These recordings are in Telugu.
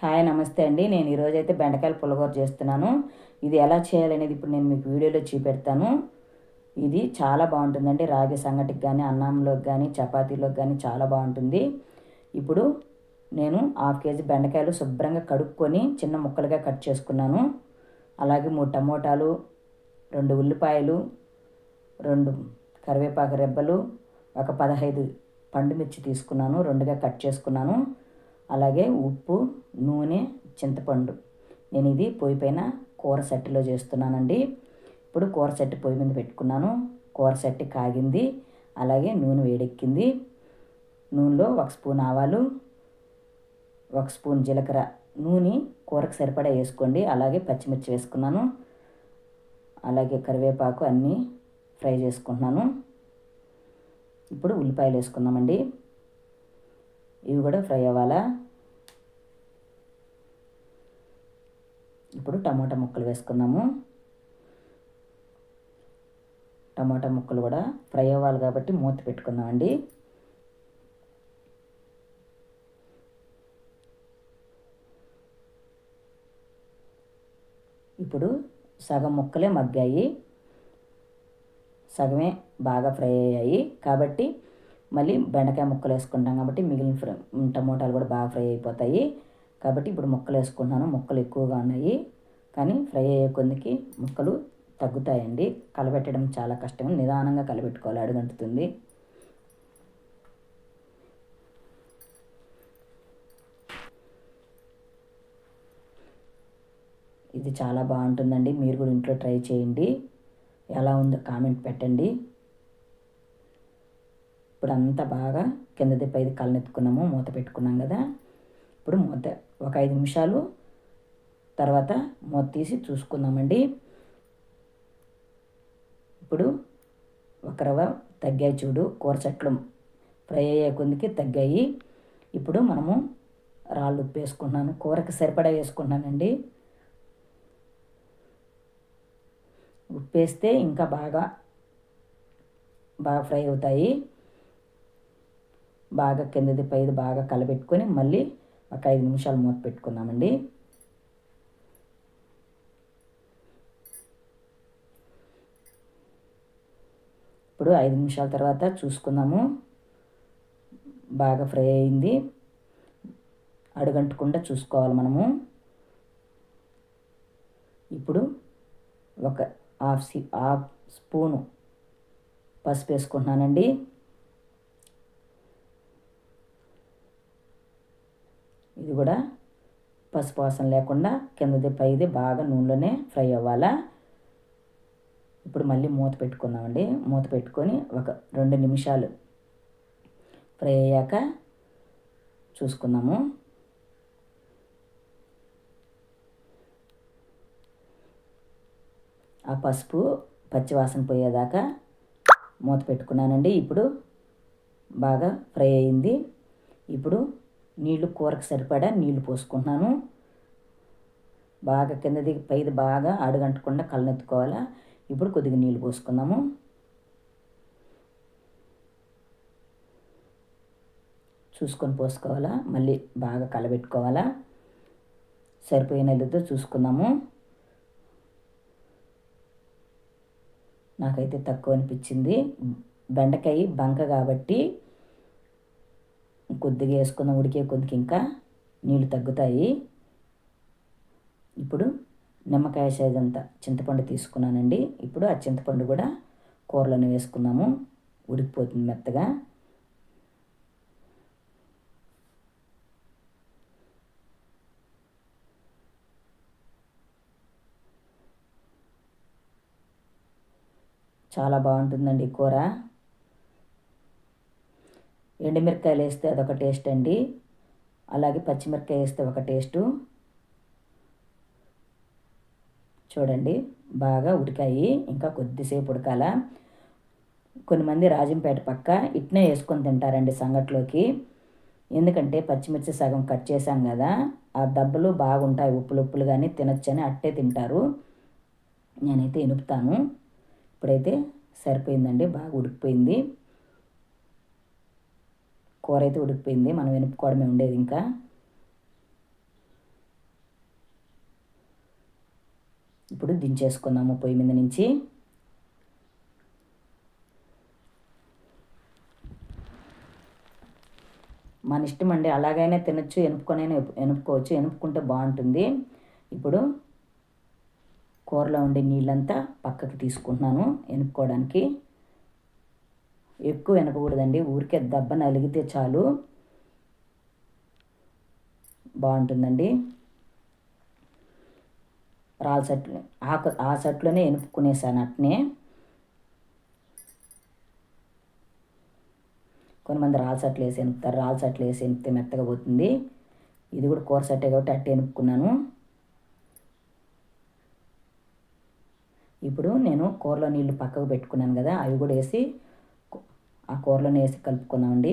హాయ్ నమస్తే అండి. నేను ఈరోజు అయితే బెండకాయల పులగూర చేస్తున్నాను. ఇది ఎలా చేయాలనేది ఇప్పుడు నేను మీకు వీడియోలో చూపెడతాను. ఇది చాలా బాగుంటుందండి. రాగి సంగటికి కానీ అన్నంలోకి కానీ చపాతీలోకి కానీ చాలా బాగుంటుంది. ఇప్పుడు నేను హాఫ్ కేజీ బెండకాయలు శుభ్రంగా కడుక్కొని చిన్న ముక్కలుగా కట్ చేసుకున్నాను. అలాగే మూడు టమోటాలు రెండు ఉల్లిపాయలు రెండు కరివేపాకు రెబ్బలు ఒక పదహైదు పండు మిర్చి తీసుకున్నాను. రెండుగా కట్ చేసుకున్నాను. అలాగే ఉప్పు నూనె చింతపండు. నేను ఇది పొయ్యి పైన కూర సెట్లో చేస్తున్నానండి. ఇప్పుడు కూర సెట్టు పొయ్యి మీద పెట్టుకున్నాను. కూర సెట్టు కాగింది. అలాగే నూనె వేడెక్కింది. నూనెలో ఒక స్పూన్ ఆవాలు ఒక స్పూన్ జీలకర్ర నూనె కూరకు సరిపడా వేసుకోండి. అలాగే పచ్చిమిర్చి వేసుకున్నాను. అలాగే కరివేపాకు అన్నీ ఫ్రై చేసుకుంటున్నాను. ఇప్పుడు ఉల్లిపాయలు వేసుకుందామండి. ఇవి కూడా ఫ్రై అవ్వాలా? ఇప్పుడు టమాటా ముక్కలు వేసుకుందాము. టమాటా ముక్కలు కూడా ఫ్రై అవ్వాలి కాబట్టి మూత పెట్టుకుందామండి. ఇప్పుడు సగం ముక్కలే మగ్గాయి. సగమే బాగా ఫ్రై అయ్యాయి. కాబట్టి మళ్ళీ బెండకాయ ముక్కలు వేసుకుంటాం కాబట్టి మిగిలిన ఫ్రై టమోటాలు కూడా బాగా ఫ్రై అయిపోతాయి. కాబట్టి ఇప్పుడు ముక్కలు వేసుకుంటున్నాను. ముక్కలు ఎక్కువగా ఉన్నాయి. కానీ ఫ్రై అయ్యే కొందికి ముక్కలు తగ్గుతాయండి. కలబెట్టడం చాలా కష్టం. నిదానంగా కలబెట్టుకోవాలి. అడుగంటుతుంది. ఇది చాలా బాగుంటుందండి. మీరు కూడా ఇంట్లో ట్రై చేయండి. ఎలా ఉందో కామెంట్ పెట్టండి. ఇప్పుడు అంతా బాగా కింద దిప్ప పైది కళ్ళనెత్తుకున్నాము. మూత పెట్టుకున్నాం కదా. ఇప్పుడు మూత ఒక ఐదు నిమిషాలు తర్వాత మూత తీసి చూసుకుందామండి. ఇప్పుడు ఒక రవ్వ తగ్గాయి చూడు కూర చెట్లు ఫ్రై అయ్యే కొందికి తగ్గాయి. ఇప్పుడు మనము రాళ్ళు ఉప్పు వేసుకున్నాను కూరకి సరిపడా వేసుకున్నానండి ఉప్పు వేస్తే ఇంకా బాగా బాగా ఫ్రై అవుతాయి. బాగా కిందది పైది బాగా కలబెట్టుకొని మళ్ళీ ఒక ఐదు నిమిషాలు మూత పెట్టుకుందామండి. ఇప్పుడు ఐదు నిమిషాల తర్వాత చూసుకుందాము. బాగా ఫ్రై అయింది. అడుగంటకుండా చూసుకోవాలి మనము. ఇప్పుడు ఒక హాఫ్ సి హాఫ్ స్పూను పసుపు వేసుకుంటున్నానండి. ఇది కూడా పసుపు వాసన లేకుండా కిందది పైది బాగా నూనెలోనే ఫ్రై అవ్వాలా. ఇప్పుడు మళ్ళీ మూత పెట్టుకుందామండి. మూత పెట్టుకొని ఒక రెండు నిమిషాలు ఫ్రై అయ్యాక చూసుకుందాము. ఆ పసుపు పచ్చివాసన పోయేదాకా మూత పెట్టుకున్నానండి. ఇప్పుడు బాగా ఫ్రై అయింది. ఇప్పుడు నీళ్ళు కూరకు సరిపడా నీళ్ళు పోసుకుంటున్నాను. బాగా కింద దిగి పైది బాగా అడుగంటకుండా కళ్ళనెత్తుకోవాలా. ఇప్పుడు కొద్దిగా నీళ్ళు పోసుకుందాము. చూసుకొని పోసుకోవాలా? మళ్ళీ బాగా కలబెట్టుకోవాలా? సరిపోయిన నీళ్ళతో చూసుకుందాము. నాకైతే తక్కువ అనిపించింది. బెండకాయ బంక కాబట్టి కొద్దిగా వేసుకుందాం ఉడికే కొద్దిగా ఇంకా నీళ్ళు తగ్గుతాయి. ఇప్పుడు నిమ్మకాయ సైజ్ చింతపండు తీసుకున్నానండి. ఇప్పుడు ఆ చింతపండు కూడా కూరలోనే వేసుకుందాము. ఉడికిపోతుంది మెత్తగా. చాలా బాగుంటుందండి కూర. ఎండుమిరకాయలు వేస్తే అదొక టేస్ట్ అండి. అలాగే పచ్చిమిరకాయ వేస్తే ఒక టేస్టు. చూడండి. బాగా ఉడికాయి. ఇంకా కొద్దిసేపు ఉడకాల. కొంతమంది రాజంపేట పక్క ఇట్నే వేసుకొని తింటారండి సంగట్లోకి. ఎందుకంటే పచ్చిమిర్చి సగం కట్ చేశాం కదా. ఆ దెబ్బలు బాగుంటాయి ఉప్పులు ఉప్పులు కానీ తినొచ్చని అట్టే తింటారు. నేనైతే ఇనుపుతాను. ఇప్పుడైతే సరిపోయిందండి. బాగా ఉడికిపోయింది. కూర అయితే ఉడికిపోయింది. మనం వెనుపుకోవడమే ఉండేది ఇంకా. ఇప్పుడు దించేసుకుందాము పొయ్యి మీద నుంచి. మన ఇష్టం అండి అలాగైనా తినచ్చు ఎనుపుకొనైనా ఎనుపుకోవచ్చు ఎనుపుకుంటే బాగుంటుంది. ఇప్పుడు కూరలో ఉండే నీళ్ళంతా పక్కకి తీసుకుంటున్నాను ఎనుపుకోవడానికి. ఎక్కువ ఎనపకూడదండి ఊరికే దెబ్బ నలిగితే చాలు. బాగుంటుందండి. రాళ్ళ సట్లు ఆకు ఆ సట్లోనే ఎనుపుకునేసాను అట్నే. కొంతమంది రాళ్ళ సట్లు వేసి ఎనుపుతారు రాళ్ళ సట్లు వేసి ఎనిపితే మెత్తగా పోతుంది. ఇది కూడా కూర సట్టే కాబట్టి అట్టే ఎనుపుకున్నాను. ఇప్పుడు నేను కూరలో నీళ్ళు పక్కకు పెట్టుకున్నాను కదా అవి కూడా వేసి ఆ కూరలోనే వేసి కలుపుకుందామండి.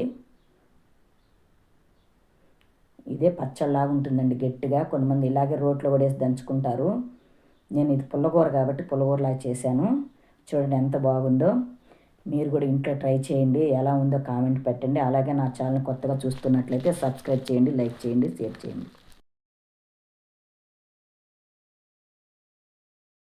ఇదే పచ్చళ్ళలాగా ఉంటుందండి గట్టిగా. కొంతమంది ఇలాగే రోట్లో కూడా వేసి దంచుకుంటారు. నేను ఇది పుల్లగూర కాబట్టి పుల్లగూరలా చేశాను. చూడండి ఎంత బాగుందో. మీరు కూడా ఇంట్లో ట్రై చేయండి. ఎలా ఉందో కామెంట్ పెట్టండి. అలాగే నా ఛానల్ కొత్తగా చూస్తున్నట్లయితే సబ్స్క్రైబ్ చేయండి లైక్ చేయండి షేర్ చేయండి.